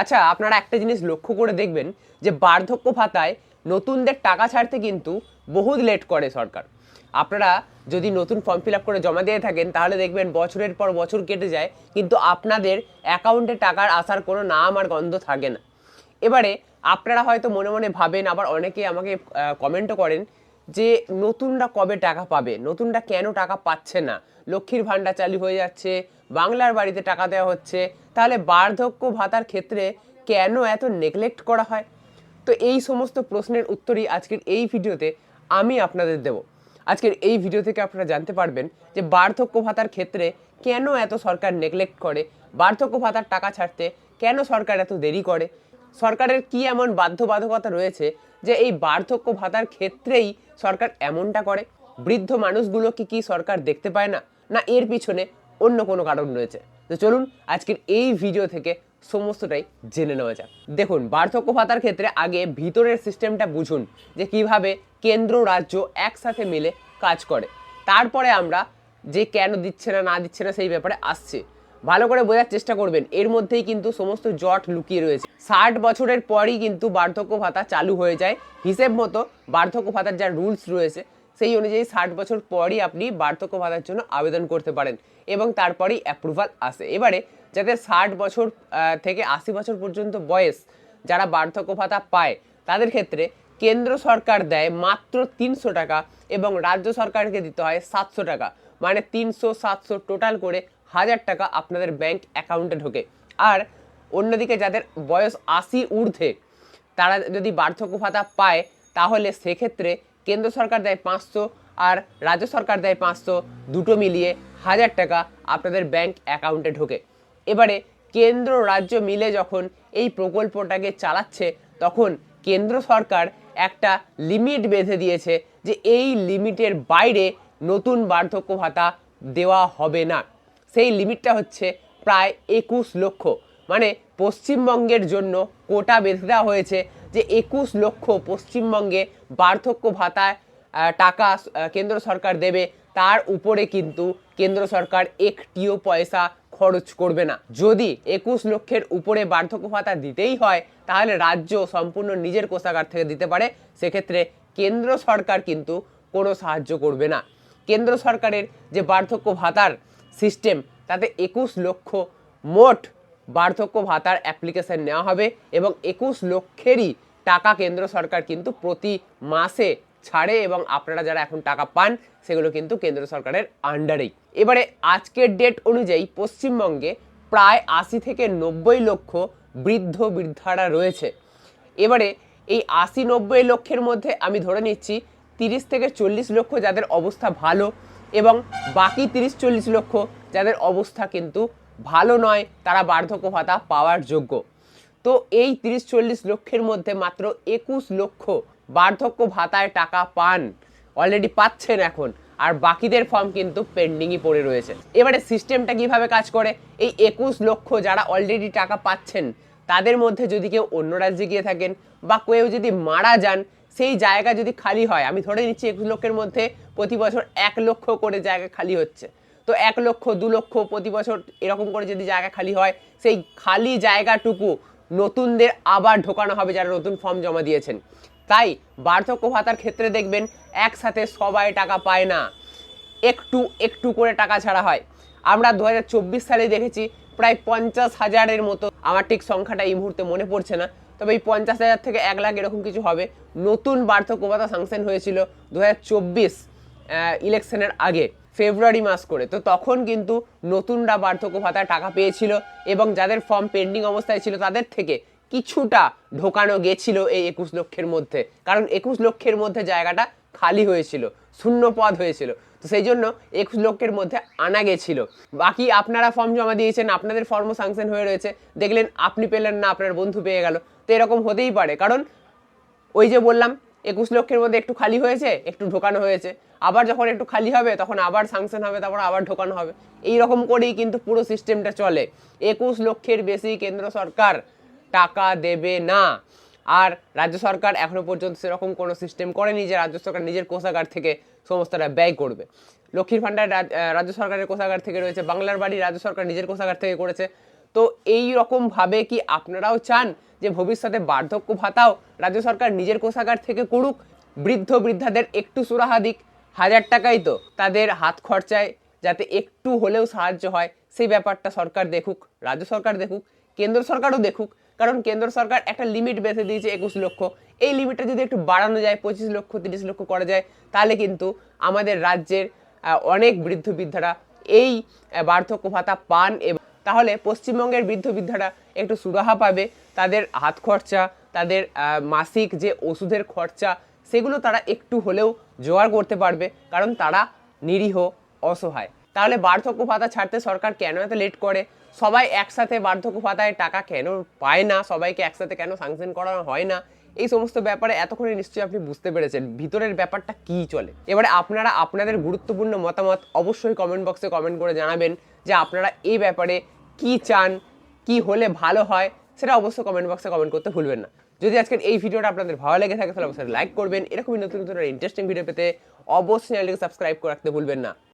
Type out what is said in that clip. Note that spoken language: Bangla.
আচ্ছা আপনারা একটা জিনিস লক্ষ্য করে দেখবেন যে বার্ধক্য ভাতায় নতুনদের টাকা ছাড়তে কিন্তু বহুত লেট করে সরকার। আপনারা যদি নতুন ফর্ম ফিল আপ করে জমা দিয়ে থাকেন, তাহলে দেখবেন বছরের পর বছর কেটে যায়, কিন্তু আপনাদের অ্যাকাউন্টে টাকার আসার কোনো নাম আর গন্ধ থাকে না। এবারে আপনারা হয়তো মনে মনে ভাবেন, আবার অনেকে আমাকে কমেন্টও করেন যে নতুনরা কবে টাকা পাবে, নতুনরা কেন টাকা পাচ্ছে না? লক্ষ্মীর ভাণ্ডার চালু হয়ে যাচ্ছে, বাংলার বাড়িতে টাকা দেওয়া হচ্ছে, তাহলে বার্ধক্য ভাতার ক্ষেত্রে কেন এত নেগলেক্ট করা হয়? তো এই সমস্ত প্রশ্নের উত্তরই আজকের এই ভিডিওতে আমি আপনাদের দেব। আজকের এই ভিডিও থেকে আপনারা জানতে পারবেন যে বার্ধক্য ভাতার ক্ষেত্রে কেন এত সরকার নেগলেক্ট করে, বার্ধক্য ভাতার টাকা ছাড়তে কেন সরকার এত দেরি করে সরকারের কি এমন বাধ্যবাধকতা রয়েছে যে এই বার্ধক্য ভাতার ক্ষেত্রেই সরকার এমনটা করে? বৃদ্ধ মানুষগুলোকে কি সরকার দেখতে পায় না? না এর পিছনে অন্য কোনো কারণ রয়েছে? তো চলুন আজকের এই ভিডিও থেকে সমস্তটাই জেনে নেওয়া যাক। দেখুন, বার্ধক্য ভাতার ক্ষেত্রে আগে ভিতরের সিস্টেমটা বুঝুন যে কীভাবে কেন্দ্র, রাজ্য একসাথে মিলে কাজ করে। তারপরে আমরা যে কেন দিচ্ছে না না দিচ্ছে না সেই ব্যাপারে আসছে। ভালো করে বোঝার চেষ্টা করবেন। এর মধ্যেই কিন্তু সমস্ত জট লুকিয়ে রয়েছে। ষাট বছরের পরই কিন্তু বার্ধক্য ভাতা চালু হয়ে যায়। হিসেব মতো বার্ধক্য ভাতার যা রুলস রয়েছে, সেই অনুযায়ী ষাট বছর পরই আপনি বার্ধক্য ভাতার জন্য আবেদন করতে পারেন এবং তারপরেই অ্যাপ্রুভাল আসে। এবারে যাদের ষাট বছর থেকে আশি বছর পর্যন্ত বয়স যারা বার্ধক্য ভাতা পায়, তাদের ক্ষেত্রে কেন্দ্র সরকার দেয় মাত্র তিনশো টাকা এবং রাজ্য সরকারকে দিতে হয় সাতশো টাকা। মানে তিনশো সাতশো টোটাল করে হাজার টাকা আপনাদের ব্যাংক অ্যাকাউন্টে ঢোকে। আর অন্যদিকে যাদের বয়স আশি ঊর্ধ্বে, তারা যদি বার্ধক্য ভাতা পায়, তাহলে সেক্ষেত্রে কেন্দ্র সরকার দেয় পাঁচশো আর রাজ্য সরকার দেয় পাঁচশো। দুটো মিলিয়ে হাজার টাকা আপনাদের ব্যাংক অ্যাকাউন্টে ঢোকে। এবারে কেন্দ্র রাজ্য মিলে যখন এই প্রকল্পটাকে চালাচ্ছে, তখন কেন্দ্র সরকার একটা লিমিট বেঁধে দিয়েছে যে এই লিমিটের বাইরে নতুন বার্ধক্য ভাতা দেওয়া হবে না। সেই লিমিটটা হচ্ছে প্রায় একুশ লক্ষ। মানে পশ্চিমবঙ্গের জন্য কোটা বেঁধে দেওয়া হয়েছে যে একুশ লক্ষ পশ্চিমবঙ্গে বার্ধক্য ভাতায় টাকা কেন্দ্র সরকার দেবে। তার উপরে কিন্তু কেন্দ্র সরকার একটিও পয়সা খরচ করবে না। যদি একুশ লক্ষের উপরে বার্ধক্য ভাতা দিতেই হয়, তাহলে রাজ্য সম্পূর্ণ নিজের কোষাগার থেকে দিতে পারে। সেক্ষেত্রে কেন্দ্র সরকার কিন্তু কোনো সাহায্য করবে না। কেন্দ্র সরকারের যে বার্ধক্য ভাতার সিস্টেম, তাতে একুশ লক্ষ মোট বার্ধক্য ভাতার অ্যাপ্লিকেশান নেওয়া হবে এবং একুশ লক্ষেরই টাকা কেন্দ্র সরকার কিন্তু প্রতি মাসে ছাড়ে এবং আপনারা যারা এখন টাকা পান, সেগুলো কিন্তু কেন্দ্র সরকারের আন্ডারেই এবারে আজকের ডেট অনুযায়ী পশ্চিমবঙ্গে প্রায় আশি থেকে নব্বই লক্ষ বৃদ্ধ বৃদ্ধারা রয়েছে। এবারে এই আশি নব্বই লক্ষের মধ্যে আমি ধরে নিচ্ছি তিরিশ থেকে চল্লিশ লক্ষ যাদের অবস্থা ভালো এবং বাকি তিরিশ চল্লিশ লক্ষ যাদের অবস্থা কিন্তু ভালো নয়, তারা বার্ধক্য ভাতা পাওয়ার যোগ্য। তো এই তিরিশ চল্লিশ লক্ষের মধ্যে মাত্র একুশ লক্ষ বার্ধক্য ভাতায় টাকা পান অলরেডি পাচ্ছেন এখন, আর বাকিদের ফর্ম কিন্তু পেন্ডিংই পড়ে রয়েছে। এবারে সিস্টেমটা কীভাবে কাজ করে? এই একুশ লক্ষ যারা অলরেডি টাকা পাচ্ছেন, তাদের মধ্যে যদি কেউ অন্য রাজ্যে গিয়ে থাকেন বা কেউ যদি মারা যান, সেই জায়গা যদি খালি হয়, আমি ধরে নিচ্ছি একুশ লক্ষের মধ্যে প্রতি বছর এক লক্ষ করে জায়গা খালি হচ্ছে। তো এক লক্ষ, দু লক্ষ প্রতি বছর এরকম করে যদি জায়গা খালি হয়, সেই খালি জায়গাটুকু নতুনদের আবার ঢোকানো হবে যারা নতুন ফর্ম জমা দিয়েছেন। তাই বার্ধক্য ভাতার ক্ষেত্রে দেখবেন একসাথে সবাই টাকা পায় না। একটু একটু করে টাকা ছাড়া হয়। আমরা দু সালে দেখেছি প্রায় পঞ্চাশ হাজারের মতো আমার ঠিক সংখ্যাটা এই মুহূর্তে মনে পড়ছে না। তবে এই পঞ্চাশ হাজার থেকে এক লাখ এরকম কিছু হবে। নতুন বার্ধক্য ভাতা সাংশন হয়েছিল দু হাজার চব্বিশ ইলেকশনের আগে, ফেব্রুয়ারি মাস করে। তো তখন কিন্তু নতুনরা বার্ধক্য ভাতার টাকা পেয়েছিল এবং যাদের ফর্ম পেন্ডিং অবস্থায় ছিল তাদের থেকে কিছুটা ঢোকানো গেছিল এই একুশ লক্ষের মধ্যে। কারণ একুশ লক্ষের মধ্যে জায়গাটা খালি হয়েছিল শূন্য পদ হয়েছিল। তো সেই জন্য একুশ লক্ষের মধ্যে আনা গেছিল। বাকি আপনারা ফর্ম জমা দিয়েছেন, আপনাদের ফর্মও সাংশন হয়ে রয়েছে। দেখলেন আপনি পেলেন না, আপনার বন্ধু পেয়ে গেল। তো এরকম হতেই পারে। কারণ ওই যে বললাম একুশ লক্ষের মধ্যে একটু খালি হয়েছে, একটু ঢোকানো হয়েছে। আবার যখন একটু খালি হবে, তখন আবার সাংশন হবে, তারপর আবার ঢোকানো হবে। এই রকম করেই কিন্তু পুরো সিস্টেমটা চলে। একুশ লক্ষের বেশি কেন্দ্র সরকার টাকা দেবে না। আর রাজ্য সরকার এখনও পর্যন্ত সেরকম কোনো সিস্টেম করেনি যে রাজ্য সরকার নিজের কোষাগার থেকে সমস্তটা ব্যয় করবে। লক্ষ্মীর ভাণ্ডার রাজ্য সরকারের কোষাগার থেকে রয়েছে, বাংলার বাড়ি রাজ্য সরকার নিজের কোষাগার থেকে করেছে। তো এই রকম ভাবে কি আপনারাও চান যে ভবিষ্যতে বার্ধক্য ভাতাও রাজ্য সরকার নিজের কোষাগার থেকে করুক? বৃদ্ধ বৃদ্ধাদের একটু সুরাহা দিক। হাজার টাকাই তো তাদের হাত খরচায় যাতে একটু হলেও সাহায্য হয়, সেই ব্যাপারটা সরকার দেখুক, রাজ্য সরকার দেখুক, কেন্দ্র সরকারও দেখুক। কারণ কেন্দ্র সরকার একটা লিমিট বেঁধে দিয়েছে একুশ লক্ষ। এই লিমিটটা যদি একটু বাড়ানো যায়, পঁচিশ লক্ষ, তিরিশ লক্ষ করা যায়, তাহলে কিন্তু আমাদের রাজ্যের অনেক বৃদ্ধ বৃদ্ধারা এই বার্ধক্য ভাতা পান তাহলে পশ্চিমবঙ্গের বৃদ্ধ বৃদ্ধারা একটু সুরাহা পাবে। তাদের হাত খরচা, তাদের মাসিক যে ওষুধের খরচা, সেগুলো তারা একটু হলেও জোগাড় করতে পারবে, কারণ তারা নিরীহ, অসহায়। তাহলে বার্ধক্য ভাতা ছাড়তে সরকার কেন এত লেট করে? সবাই একসাথে বার্ধক্য ভাতায় টাকা কেন পায় না? সবাইকে একসাথে কেন সাংশন করানো হয় না? এই সমস্ত ব্যাপারে এতক্ষণে নিশ্চয়ই আপনি বুঝতে পেরেছেন ভিতরের ব্যাপারটা কি চলে। এবারে আপনারা আপনাদের গুরুত্বপূর্ণ মতামত অবশ্যই কমেন্ট বক্সে কমেন্ট করে জানাবেন যে আপনারা এই ব্যাপারে কি চান, কি হলে ভালো হয়, সেটা অবশ্যই কমেন্ট বক্সে কমেন্ট করতে ভুলবেন না। যদি আজকের এই ভিডিওটা আপনাদের ভালো লেগে থাকে, তাহলে অবশ্যই লাইক করবেন। এরকমই নতুন নতুন ইন্টারেস্টিং ভিডিও পেতে অবশ্যই চ্যানেলটিকে সাবস্ক্রাইব করে রাখতে ভুলবেন না।